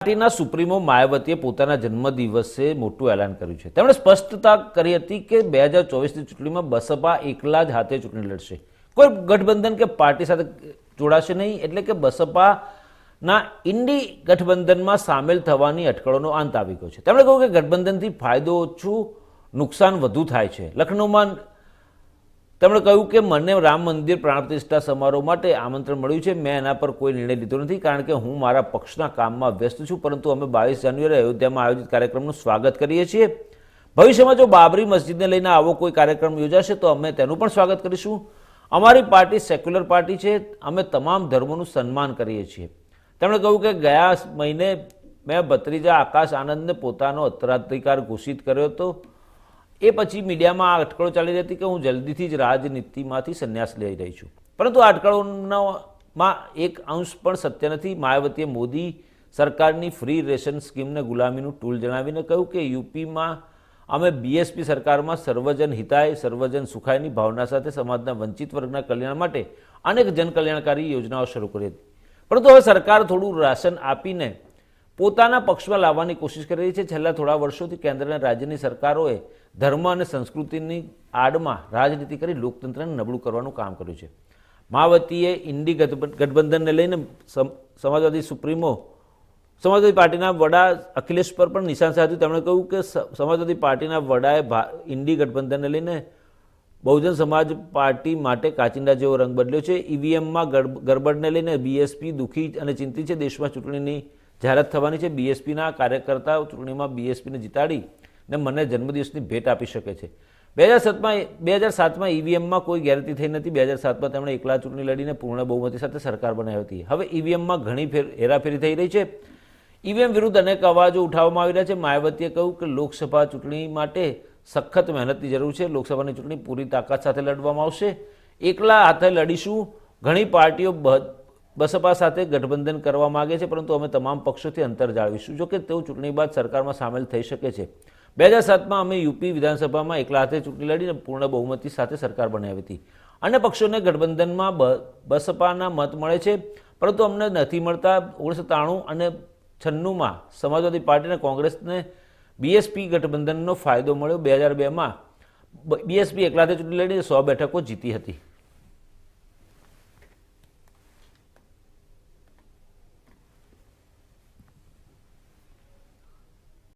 પાર્ટીના સુપ્રીમો માયાવતીએ પોતાના જન્મદિવસે મોટું એલાન કર્યું છે. તેમણે સ્પષ્ટતા કરી હતી કે બે હજાર ચોવીસની ચૂંટણીમાં બસપા એકલા જ હાથે ચૂંટણી લડશે. કોઈ ગઠબંધન કે પાર્ટી સાથે જોડાશે નહીં, એટલે કે બસપાના ઇન્ડી ગઠબંધનમાં સામેલ થવાની અટકળોનો અંત આવી ગયો છે. તેમણે કહ્યું કે ગઠબંધનથી ફાયદો ઓછું, નુકસાન વધુ થાય છે. લખનૌમાં તેમણે કહ્યું કે મને રામ મંદિર પ્રાણ પ્રતિષ્ઠા સમારોહ માટે આમંત્રણ મળ્યું છે. મેં એના પર કોઈ નિર્ણય લીધો નથી કારણ કે હું મારા પક્ષના કામમાં વ્યસ્ત છું, પરંતુ અમે બાવીસ જાન્યુઆરી અયોધ્યામાં આયોજિત કાર્યક્રમનું સ્વાગત કરીએ છીએ. ભવિષ્યમાં જો બાબરી મસ્જિદને લઈને આવો કોઈ કાર્યક્રમ યોજાશે, તો અમે તેનું પણ સ્વાગત કરીશું. અમારી પાર્ટી સેક્યુલર પાર્ટી છે. અમે તમામ ધર્મોનું સન્માન કરીએ છીએ. તેમણે કહ્યું કે ગયા મહિને મેં ભત્રીજા આકાશ આનંદને પોતાનો ઉત્તરાધિકાર ઘોષિત કર્યો હતો. એ પછી મીડિયામાં આ અટકળો ચાલી રહી હતી કે હું જલ્દીથી જ રાજનીતિમાંથી સંન્યાસ લઈ રહી છું. પરંતુ આ અટકળોમાં એક અંશ પણ સત્ય નથી. માયાવતીએ મોદી સરકારની ફ્રી રેશન સ્કીમને ગુલામીનું ટૂલ જણાવીને કહ્યું કે યુપીમાં અમે બીએસપી સરકારમાં સર્વજન હિતાય, સર્વજન સુખાયની ભાવના સાથે સમાજના વંચિત વર્ગના કલ્યાણ માટે અનેક જનકલ્યાણકારી યોજનાઓ શરૂ કરી હતી. પરંતુ હવે સરકાર થોડું રાશન આપીને પોતાના પક્ષમાં લાવવાની કોશિશ કરી રહી છે. છેલ્લા થોડા વર્ષોથી કેન્દ્ર અને રાજ્યની સરકારોએ ધર્મ અને સંસ્કૃતિની આડમાં રાજનીતિ કરી લોકતંત્રને નબળું કરવાનું કામ કર્યું છે. માયાવતીએ ઇન્ડી ગઠબંધનને લઈને સમ- સમાજવાદી સુપ્રીમો, સમાજવાદી પાર્ટીના વડા અખિલેશ પર પણ નિશાન સાધ્યું. તેમણે કહ્યું કે સમાજવાદી પાર્ટીના વડાએ ઇન્ડી ગઠબંધનને લઈને બહુજન સમાજ પાર્ટી માટે કાચિંડા જેવો રંગ બદલ્યો છે. ઈવીએમમાં ગડબડને લઈને બીએસપી દુઃખી અને ચિંતિત છે. દેશમાં ચૂંટણીની જાહેરાત થવાની છે બીએસપીના કાર્યકર્તાઓ ચૂંટણીમાં બીએસપીને જીતાડી ને મને જન્મદિવસની ભેટ આપી શકે છે. બે હજાર સાતમાં બે હજાર સાતમાં ઈવીએમમાં કોઈ ગેરંટી થઈ નથી. બે હજાર સાતમાં તેમણે એકલા ચૂંટણી લડીને પૂર્ણ બહુમતી સાથે સરકાર બનાવી હતી. હવે ઈવીએમમાં ઘણી ફેર, હેરાફેરી થઈ રહી છે. ઈવીએમ વિરુદ્ધ અનેક અવાજો ઉઠાવવામાં આવી રહ્યા છે. માયાવતીએ કહ્યું કે લોકસભા ચૂંટણી માટે સખત મહેનતની જરૂર છે. લોકસભાની ચૂંટણી પૂરી તાકાત સાથે લડવામાં આવશે. એકલા હાથે લડીશું. ઘણી પાર્ટીઓ બસપા સાથે ગઠબંધન કરવા માગે છે, પરંતુ અમે તમામ પક્ષોથી અંતર જાળવીશું. જો કે તેઓ ચૂંટણી બાદ સરકારમાં સામેલ થઈ શકે છે. બે હજાર સાતમાં અમે યુપી વિધાનસભામાં એકલા હાથે ચૂંટણી લડીને પૂર્ણ બહુમતી સાથે સરકાર બનાવી હતી. અન્ય પક્ષોને ગઠબંધનમાં બસપાના મત મળે છે, પરંતુ અમને નથી મળતા. ઓગણીસો ત્રાણું અને છન્નુંમાં સમાજવાદી પાર્ટી અને કોંગ્રેસને બીએસપી ગઠબંધનનો ફાયદો મળ્યો. બે હજાર બેમાં બીએસપી એકલાથે ચૂંટણી લડીને સો બેઠકો જીતી હતી.